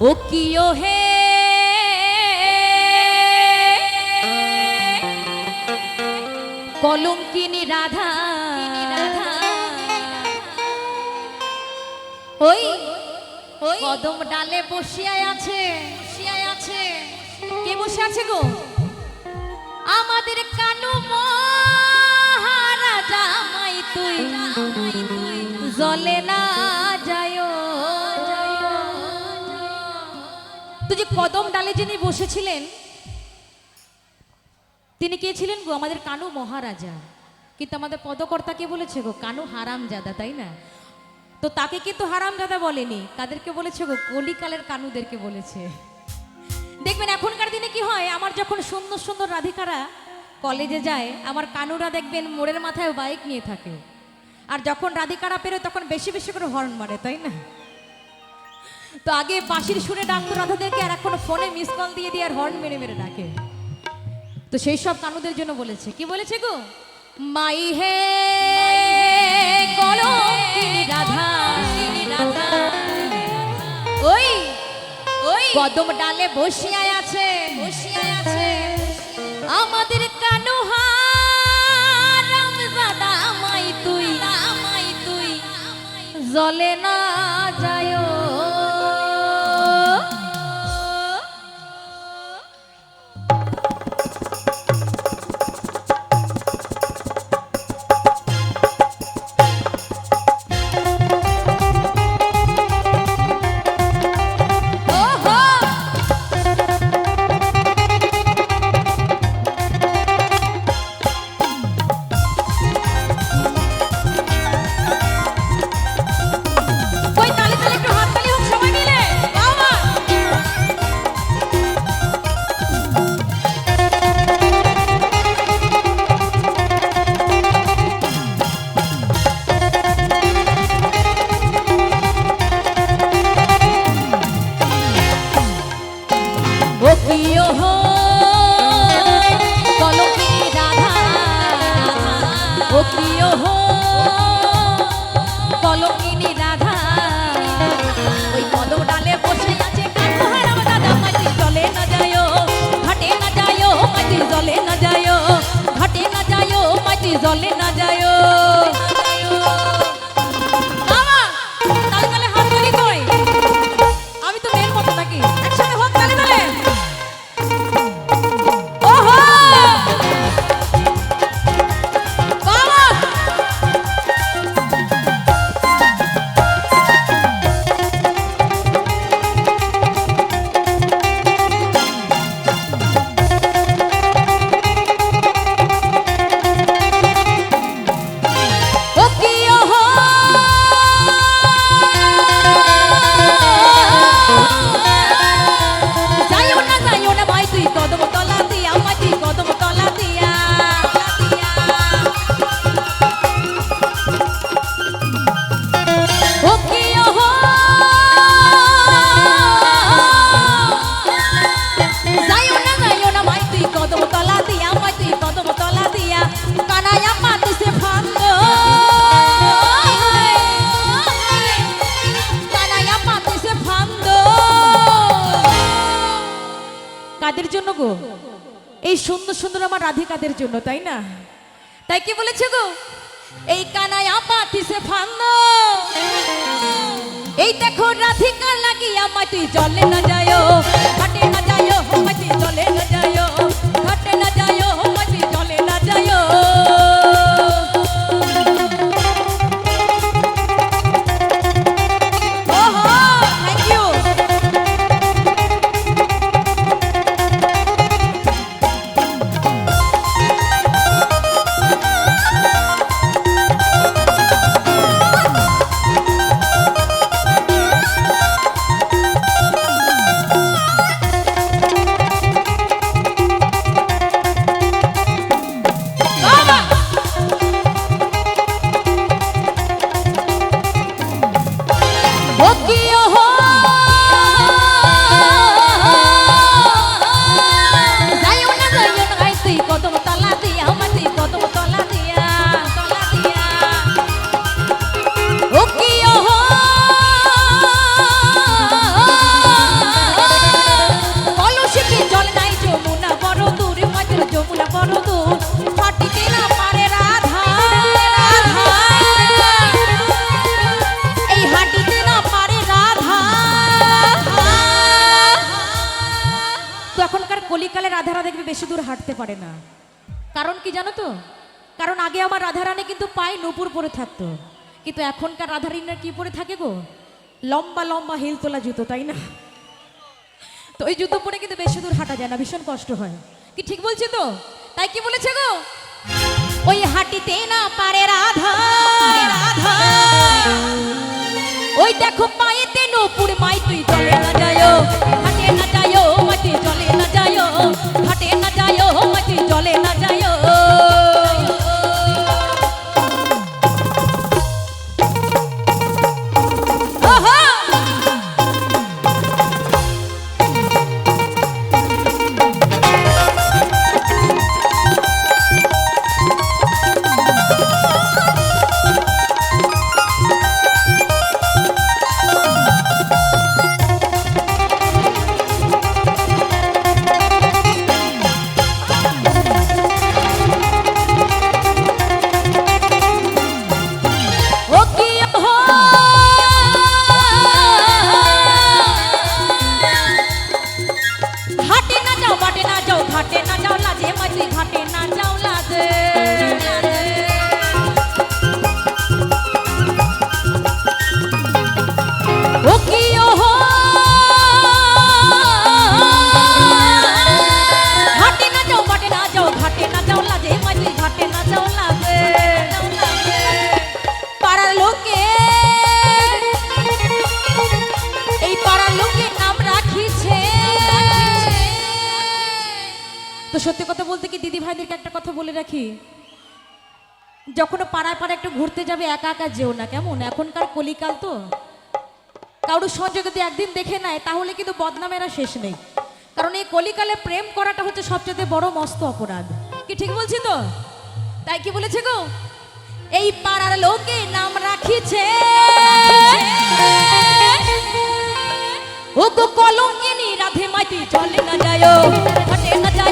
ও কিও হে? কলঙ্কিনী রাধা, ওই কদম ডালে বসিয়ায় আছে বসিয়ায় আছে। কে বসে আছে গো? আমাদের কানু মহারাজা মাই তুই জলে না তুই যে কদম ডালে যিনি বসেছিলেন, তিনি কে ছিলেন গো? আমাদের কানু মহারাজা। কিন্তু আমাদের পদকর্তা কে বলেছে গো? কানু হারামজাদা, তাই না? তো তাকে কিন্তু হারামজাদা বলেনি? কাদেরকে বলেছে গো? কলিকালের কানুদেরকে বলেছে। দেখবেন এখনকার দিনে কি হয়? আমার যখন সুন্দর সুন্দর রাধিকারা কলেজে যায়, আমার কানুরা দেখবেন মোড়ের মাথায় বাইক নিয়ে থাকে। আর যখন রাধিকারা পেরোয়, তখন বেশি বেশি করে হর্ন মারে, তাই না? তো আগে বাঁশির সুরে ডাকতো রাধাদেরকে, আর এখন ফোনে মিস কল দিয়ে দিয়ে আর হর্ন মেরে মেরে ডাকে। তো সেই সব কানুদের জন্য বলেছে। কি বলেছে গো? মাই হে কলঙ্কিনী রাধা, ওই ওই, কদম ডালে বসিয়ায় আছে বসিয়ায় আছে। আমাদের কানু হারাম তুই। জলে না যায় গো? এই সুন্দর সুন্দর আমার রাধিকাদের জন্য, তাই না? তাই কি বলেছে গো? এই কানায় আপা তিসে ফান্দ এই দেখো রাধিকা লাগিয়া তুই জলে না যায় কলিকালে রাধারা দেখবে বেশি দূর হাঁটতে পারে না। কারণ কি জানো তো? কারণ আগে আমার রাধারানী কিন্তু পায়ে নুপুর পরে থাকতো। কিন্তু এখনকার রাধারানীরা কি পরে থাকে গো? লম্বা লম্বা হিল তোলা জুতো, তাই না? তো ওই জুতো পরে কিন্তু বেশি দূর হাঁটা যায় না, ভীষণ কষ্ট হয়। কি ঠিক বলছি তো? তাই কি বলেছে গো? ওই হাঁটিতে না পারে রাধা রাধা। ওই দেখো পায়েতে নপুর, মাই তুই তো সত্যি কথা বলতে কি দিদি ভাইদেরকে একটা কথা বলে রাখি? যখন পাড়ায় পাড়ায় একটু ঘুরতে যাবে, একা একা যেও না, কেমন? এখনকার কলিকাল তো। কারোর সঙ্গে যদি একদিন দেখে নেয়, তাহলে কিন্তু বদনামেরা শেষ নেই। কারণ এই কলিকালে প্রেম করাটা হচ্ছে সবচেয়ে বড় মস্ত অপরাধ। কি ঠিক বলছি তো? তাই কি বলেছে গো? এই পাড়ার লোকে নাম রাখিছে। ও গো কলঙ্কিনী রাধে মাটি চলে না যায় না যায়